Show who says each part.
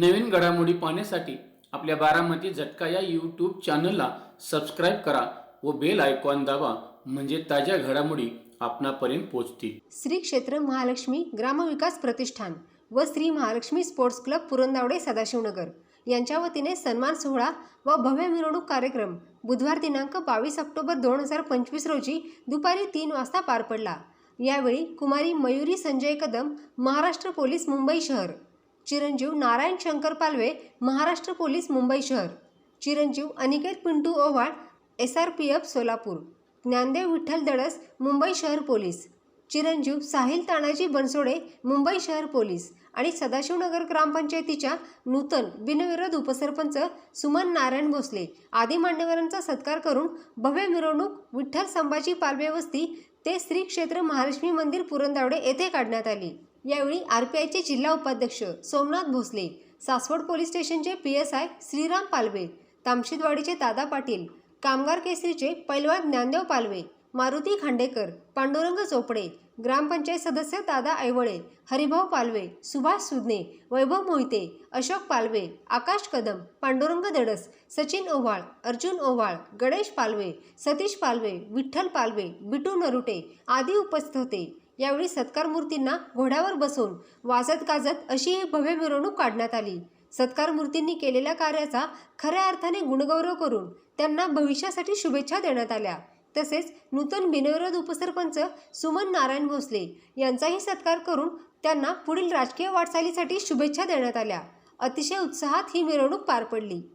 Speaker 1: नवीन घडामोडी पाहण्यासाठी आपल्या बारामती झटका या यूट्यूब चॅनलला सबस्क्राईब करा व बेल आयकॉन दाबा म्हणजे ताज्या घडामोडी आपणापर्यंत पोहोचतील.
Speaker 2: श्री क्षेत्र महालक्ष्मी ग्रामविकास प्रतिष्ठान व श्री महालक्ष्मी स्पोर्ट्स क्लब पुरंदावडे सदाशिवनगर यांच्या वतीने सन्मान सोहळा व भव्य मिरवणूक कार्यक्रम बुधवार दिनांक बावीस ऑक्टोबर दोन हजार पंचवीस रोजी दुपारी तीन वाजता पार पडला. यावेळी कुमारी मयुरी संजय कदम महाराष्ट्र पोलीस मुंबई शहर चिरंजीव नारायण शंकर पालवे महाराष्ट्र पोलीस मुंबई शहर. चिरंजीव Aniket Pintu Owal S R P F Solapur. Dnyandev Vitthal Dadas Mumbai शहर पोलीस. चिरंजीव साहिल तानाजी बनसोडे मुंबई शहर पोलीस. आणि सदाशिवनगर ग्रामपंचायतीच्या नूतन बिनविरोध उपसरपंच सुमन नारायण भोसले. आदी मान्यवरांचा सत्कार करून भव्य मिरवणूक विठ्ठल संभाजी पालवे वस्ती ते श्री क्षेत्र महालक्ष्मी मंदिर पुरंदावडे येथे काढण्यात आली. यावेळी आर पी आयचे जिल्हा उपाध्यक्ष सोमनाथ भोसले सासवड पोलीस स्टेशनचे P S I Shriram Palwe तामशीदवाडीचे Dada Patil कामगार केसरीचे पैलवान ज्ञानदेव पालवे मारुती खांडेकर पांडुरंग चोपडे ग्रामपंचायत सदस्य दादा ऐवळे हरिभाऊ पालवे सुभाष सुदने वैभव मोहिते अशोक पालवे आकाश कदम पांडुरंग दडस सचिन ओव्हाळ अर्जुन ओव्हाळ गणेश पालवे सतीश पालवे विठ्ठल पालवे बिटू नरुटे आदी उपस्थित होते. यावेळी सत्कार मूर्तींना घोड्यावर बसवून वाजत गाजत अशी ही भव्य मिरवणूक काढण्यात आली. सत्कार मूर्तींनी केलेल्या कार्याचा खऱ्या अर्थाने गुणगौरव करून त्यांना भविष्यासाठी शुभेच्छा देण्यात आल्या. तसेच नूतन बिनविरोध उपसरपंच सुमन नारायण भोसले यांचाही सत्कार करून त्यांना पुढील राजकीय वाटचालीसाठी शुभेच्छा देण्यात आल्या. अतिशय उत्साहात ही मिरवणूक पार पडली.